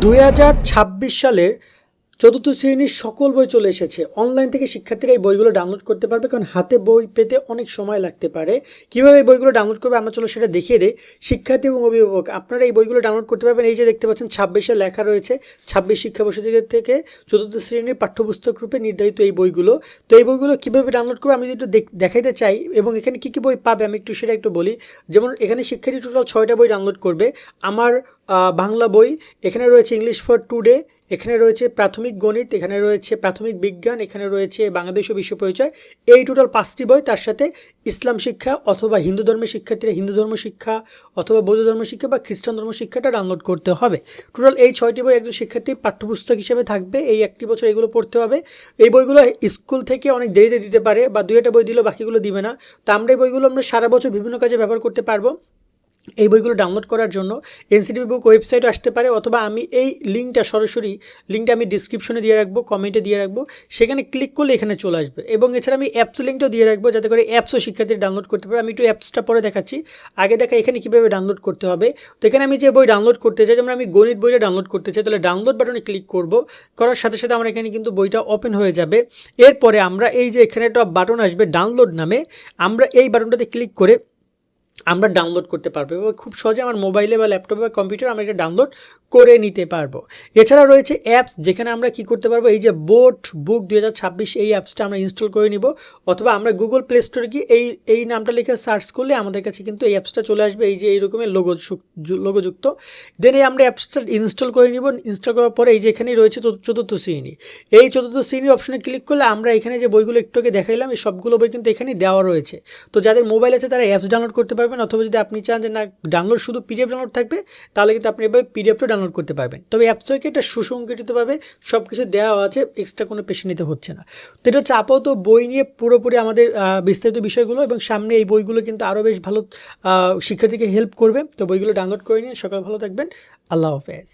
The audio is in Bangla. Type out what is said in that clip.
দু হাজার ছাব্বিশ সালের চতুর্থ শ্রেণির সকল বই চলে এসেছে। অনলাইন থেকে শিক্ষার্থীরা এই বইগুলো ডাউনলোড করতে পারবে কারণ হাতে বই পেতে অনেক সময় লাগতে পারে। কীভাবে এই বইগুলো ডাউনলোড করবে আমরা চলো সেটা দেখিয়ে দিই। শিক্ষার্থী এবং অভিভাবক, আপনারা এই বইগুলো ডাউনলোড করতে পারবেন। এই যে দেখতে পাচ্ছেন, ছাব্বিশে লেখা রয়েছে, ছাব্বিশ শিক্ষাবর্ষ থেকে চতুর্থ শ্রেণির পাঠ্যপুস্তক রূপে নির্ধারিত এই বইগুলো। তো এই বইগুলো কীভাবে ডাউনলোড করবে আমি যদি একটু দেখ- দেখাইতে চাই এবং এখানে কী কী বই পাবে আমি একটু সেটা একটু বলি। যেমন এখানে শিক্ষার্থী টোটাল ছয়টা বই ডাউনলোড করবে। আমার বাংলা বই, এখানে রয়েছে ইংলিশ ফর টুডে এখানে রয়েছে প্রাথমিক গণিত, এখানে রয়েছে প্রাথমিক বিজ্ঞান, এখানে রয়েছে বাংলাদেশ ও বিশ্ব পরিচয়। এই টোটাল পাঁচটি বই তার সাথে ইসলাম শিক্ষা অথবা হিন্দু ধর্মের শিক্ষার্থীরা হিন্দু ধর্ম শিক্ষা অথবা বৌদ্ধ ধর্ম শিক্ষা বা খ্রিস্টান ধর্ম শিক্ষাটা ডাউনলোড করতে হবে। টোটাল এই ছয়টি বই একজন শিক্ষার্থীর পাঠ্যপুস্তক হিসেবে থাকবে, এই একটি বছর এগুলো পড়তে হবে। এই বইগুলো স্কুল থেকে অনেক দেরিতে দিতে পারে বা দুই একটা বই দিলেও বাকিগুলো দিবে না। তো আমরা এই বইগুলো আমরা সারা বছর বিভিন্ন কাজে ব্যবহার করতে পারব। এই বইগুলো ডাউনলোড করার জন্য এনসিটিভি বুক ওয়েবসাইট আসতে পারে অথবা আমি এই লিঙ্কটা সরাসরি লিঙ্কটা আমি ডিসক্রিপশনে দিয়ে রাখব কমেন্টে দিয়ে রাখব, সেখানে ক্লিক করলে এখানে চলে আসবে। এবং এছাড়া আমি অ্যাপস লিঙ্কটাও দিয়ে রাখব যাতে করে অ্যাপসও শিক্ষার্থী ডাউনলোড করতে পারে। আমি একটু অ্যাপসটা পরে দেখাচ্ছি। আগে দেখা এখানে কীভাবে ডাউনলোড করতে হবে। তো এখানে আমি যে বই ডাউনলোড করতে চাই, যেমন আমি গণিত বইটা ডাউনলোড করতে চাই, তাহলে ডাউনলোড বাটনে ক্লিক করব। করার সাথে সাথে আমার এখানে কিন্তু বইটা ওপেন হয়ে যাবে। এরপরে আমরা এই যে এখানে একটা বাটন আসবে ডাউনলোড নামে, আমরা এই বাটনটাতে ক্লিক করে আমরা ডাউনলোড করতে পারব। এবং খুব সহজে আমার মোবাইলে বা ল্যাপটপে বা কম্পিউটার আমরা এটা ডাউনলোড করে নিতে পারব। এছাড়া রয়েছে অ্যাপস যেখানে আমরা কি করতে পারব? এই যে বোট বুক দুই হাজার ছাব্বিশ এই অ্যাপসটা আমরা ইনস্টল করে নিব। অথবা আমরা গুগল প্লে স্টোরে গিয়ে এই এই নামটা লিখে সার্চ করলে আমাদের কাছে কিন্তু এই অ্যাপসটা চলে আসবে। এই যে এই রকমের লোগো লোগোযুক্ত দেন এই আমরা অ্যাপসটা ইনস্টল করে নিব। ইনস্টল করার পরে এই যে এখানেই রয়েছে চতুর্থ শ্রেণি। এই চতুর্থ শ্রেণির অপশনে ক্লিক করলে আমরা এখানে যে বইগুলো একটু আগে দেখাইলাম, এই সবগুলো বই কিন্তু এখানেই দেওয়া রয়েছে। তো যাদের মোবাইল আছে তারা অ্যাপস ডাউনলোড করতে পারবেন। অথবা যদি আপনি চান যে না ডাউনলোড শুধু পিডিএফ ডাউনলোড থাকবে, তাহলে কিন্তু আপনি এভাবে পিডিএফটা ডাউনলোড করতে পারবেন। তবে অ্যাপসকে থেকে এটা সুসংগঠিতভাবে সব কিছু দেওয়া আছে এক্সট্রা কোনো পেশে নিতে হচ্ছে না। তো এটা হচ্ছে আপাতত বই নিয়ে পুরোপুরি আমাদের বিস্তারিত বিষয়গুলো এবং সামনে এই বইগুলো কিন্তু আরও বেশ ভালো শিক্ষার্থীকে হেল্প করবে। তো বইগুলো ডাউনলোড করে নিয়ে সকাল ভালো থাকবেন। আল্লাহ হাফেজ।